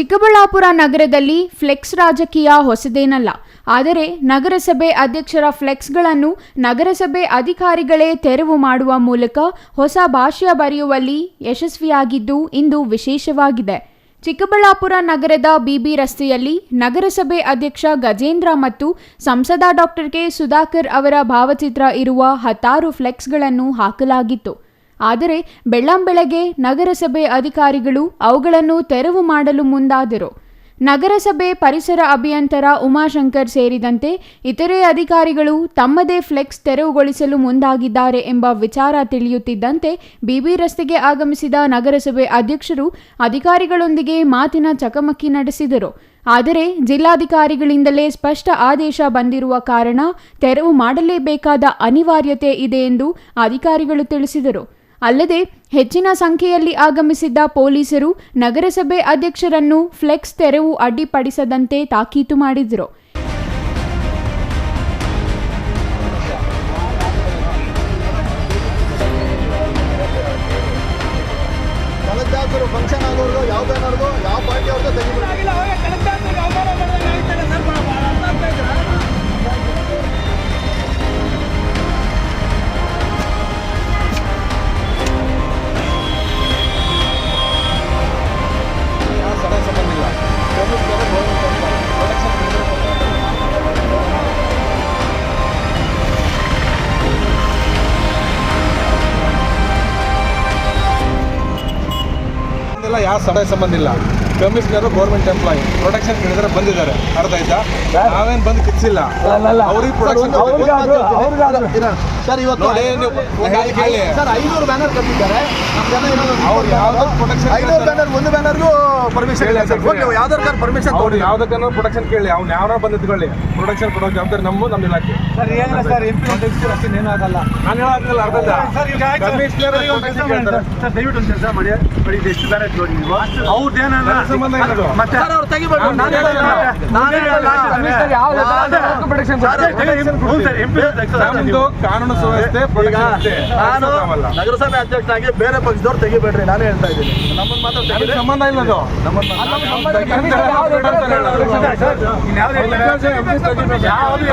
ಚಿಕ್ಕಬಳ್ಳಾಪುರ ನಗರದಲ್ಲಿ ಫ್ಲೆಕ್ಸ್ ರಾಜಕೀಯ ಹೊಸದೇನಲ್ಲ. ಆದರೆ ನಗರಸಭೆ ಅಧ್ಯಕ್ಷರ ಫ್ಲೆಕ್ಸ್ಗಳನ್ನು ನಗರಸಭೆ ಅಧಿಕಾರಿಗಳೇ ತೆರವು ಮಾಡುವ ಮೂಲಕ ಹೊಸ ಭಾಷೆಯ ಬರೆಯುವಲ್ಲಿ ಯಶಸ್ವಿಯಾಗಿದ್ದು ಇಂದು ವಿಶೇಷವಾಗಿದೆ. ಚಿಕ್ಕಬಳ್ಳಾಪುರ ನಗರದ ಬಿಬಿ ರಸ್ತೆಯಲ್ಲಿ ನಗರಸಭೆ ಅಧ್ಯಕ್ಷ ಗಜೇಂದ್ರ ಮತ್ತು ಸಂಸದ ಡಾಕ್ಟರ್ ಕೆ ಸುಧಾಕರ್ ಅವರ ಭಾವಚಿತ್ರ ಇರುವ ಹತ್ತಾರು ಫ್ಲೆಕ್ಸ್ಗಳನ್ನು ಹಾಕಲಾಗಿತ್ತು. ಆದರೆ ಬೆಳ್ಳಂಬೆಳಗ್ಗೆ ನಗರಸಭೆ ಅಧಿಕಾರಿಗಳು ಅವುಗಳನ್ನು ತೆರವು ಮಾಡಲು ಮುಂದಾದರು. ನಗರಸಭೆ ಪರಿಸರ ಅಭಿಯಂತರ ಉಮಾಶಂಕರ್ ಸೇರಿದಂತೆ ಇತರೆ ಅಧಿಕಾರಿಗಳು ತಮ್ಮದೇ ಫ್ಲೆಕ್ಸ್ ತೆರವುಗೊಳಿಸಲು ಮುಂದಾಗಿದ್ದಾರೆ ಎಂಬ ವಿಚಾರ ತಿಳಿಯುತ್ತಿದ್ದಂತೆ ಬಿಬಿ ರಸ್ತೆಗೆ ಆಗಮಿಸಿದ ನಗರಸಭೆ ಅಧ್ಯಕ್ಷರು ಅಧಿಕಾರಿಗಳೊಂದಿಗೆ ಮಾತಿನ ಚಕಮಕಿ ನಡೆಸಿದರು. ಆದರೆ ಜಿಲ್ಲಾಧಿಕಾರಿಗಳಿಂದಲೇ ಸ್ಪಷ್ಟ ಆದೇಶ ಬಂದಿರುವ ಕಾರಣ ತೆರವು ಮಾಡಲೇಬೇಕಾದ ಅನಿವಾರ್ಯತೆ ಇದೆ ಎಂದು ಅಧಿಕಾರಿಗಳು ತಿಳಿಸಿದರು. ಅಲ್ಲದೆ ಹೆಚ್ಚಿನ ಸಂಖ್ಯೆಯಲ್ಲಿ ಆಗಮಿಸಿದ್ದ ಪೊಲೀಸರು ನಗರಸಭೆ ಅಧ್ಯಕ್ಷರನ್ನು ಫ್ಲೆಕ್ಸ್ ತೆರವು ಅಡ್ಡಿಪಡಿಸದಂತೆ ತಾಕೀತು ಮಾಡಿದರು. ಫಂಕ್ಷನ್ ಆಗೋರ್ಗೋ ಯಾವ ಯಾವ ಪಾರ್ಟಿ ಅವ್ರದ್ದು ತೆಗಿಬೇಕು. ಇಲ್ಲ ಯಾವ ಸಡೆ ಸಂಬಂಧ ಇಲ್ಲ. ಕಮಿಷನರ್ ಗೌರ್ಮೆಂಟ್ ಎಂಪ್ಲಾಯಿ ಪ್ರೊಟೆಕ್ಷನ್ ಕೇಳಿದ್ರೆ ಬಂದಿದ್ದಾರೆ. ಅರ್ಥ ಆಯ್ತಾ? ನಾವೇನ್ ಬಂದು ಕಿಚ್ಚಿಲ್ಲ ಅವ್ರಿಗೆ ಪ್ರೊಟೆಕ್ಷನ್ ಸರ್ ಇವತ್ತು ನೋಡಿ ನೀವು ಕೇಳಿ ಸರ್ ಐನೂರು ಬ್ಯಾನರ್ ಕಟ್ಟಿದ್ದಾರೆ. ನಮ್ಮ ಜನ ಇರೋದು ಅವ್ರು ಯಾವ್ದು ಪ್ರೊಟೆಕ್ಷನ್ ಐನೂರು ಬ್ಯಾನರ್ ಒಂದು ಬ್ಯಾನರ್ಗೂ ಪರ್ಮಿಷನ್ ಇಲ್ಲ ಸರ್. ಹೋಗ್ಲಿ ಯಾವ್ದಾರು ಪರ್ಮಿಷನ್ ಅವ್ರು ಯಾವ್ದಕ್ಕೂ ಪ್ರೊಟೆಕ್ಷನ್ ಕೇಳಿ. ಅವ್ನು ಯಾವನ ಬಂದು ಇಟ್ಕೊಳ್ಳಿ ಪ್ರೊಟೆಕ್ಷನ್ ಕೊಡೋ ಜವಾಬ್ದಾರಿ ನಮ್ಮ ನಮ್ಮ ಇಲಾಖೆ. ಸರ್ ಏನಿಲ್ಲ ಸರ್ ಎಂ ಪಿ ಏನಾಗಲ್ಲ ನಾನು ಹೇಳೋದಿಲ್ಲ ಅರ್ಧ ಸರ್ ಈಗ ಸರ್. ಕಮಿಷನರ್ ದಯವಿಟ್ಟು ಒಂದು ಕೆಲಸ ಮಾಡಿ. ಎಷ್ಟು ಬ್ಯಾರೇಜ್ ನೋಡಿ ನೀವು ಅವ್ರದ್ದೇನ ನನ್ನ ಸಂಬಂಧ ಇಲ್ಲ ಅದು. ಸರ್ ಅವ್ರು ತೆಗಿಬೇಡಿ ನಾನು ಹೇಳಲ್ಲ. ನಾನು ಹೇಳಲ್ಲ. ಯಾವ ಲೆಕ್ಕ ನಮ್ದು ಕಾನೂನು ಸುವ್ಯವಸ್ಥೆ ನಾನು. ನಗರಸಭೆ ಅಧ್ಯಕ್ಷನಾಗಿ ಬೇರೆ ಪಕ್ಷದವ್ರು ತೆಗಿಬೇಡ್ರಿ. ನಾನು ಹೇಳ್ತಾ ಇದ್ದೀನಿ. ನಮ್ಮನ್ನ ಮಾತ್ರ ಸಂಬಂಧ ಇಲ್ಲ ಅದು. ನಮ್ಮನ್ನ? ಯಾವ್ದು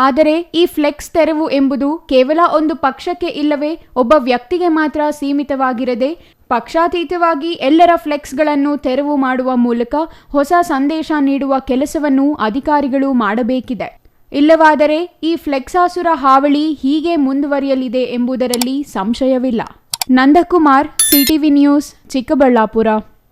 ಆದರೆ ಈ ಫ್ಲೆಕ್ಸ್ ತೆರವು ಎಂಬುದು ಕೇವಲ ಒಂದು ಪಕ್ಷಕ್ಕೆ ಇಲ್ಲವೇ ಒಬ್ಬ ವ್ಯಕ್ತಿಗೆ ಮಾತ್ರ ಸೀಮಿತವಾಗಿರದೆ ಪಕ್ಷಾತೀತವಾಗಿ ಎಲ್ಲರ ಫ್ಲೆಕ್ಸ್ಗಳನ್ನು ತೆರವು ಮಾಡುವ ಮೂಲಕ ಹೊಸ ಸಂದೇಶ ನೀಡುವ ಕೆಲಸವನ್ನು ಅಧಿಕಾರಿಗಳು ಮಾಡಬೇಕಿದೆ. ಇಲ್ಲವಾದರೆ ಈ ಫ್ಲೆಕ್ಸಾಸುರ ಹಾವಳಿ ಹೀಗೆ ಮುಂದುವರಿಯಲಿದೆ ಎಂಬುದರಲ್ಲಿ ಸಂಶಯವಿಲ್ಲ. Nandakumar, C T V news, Chikkaballapura.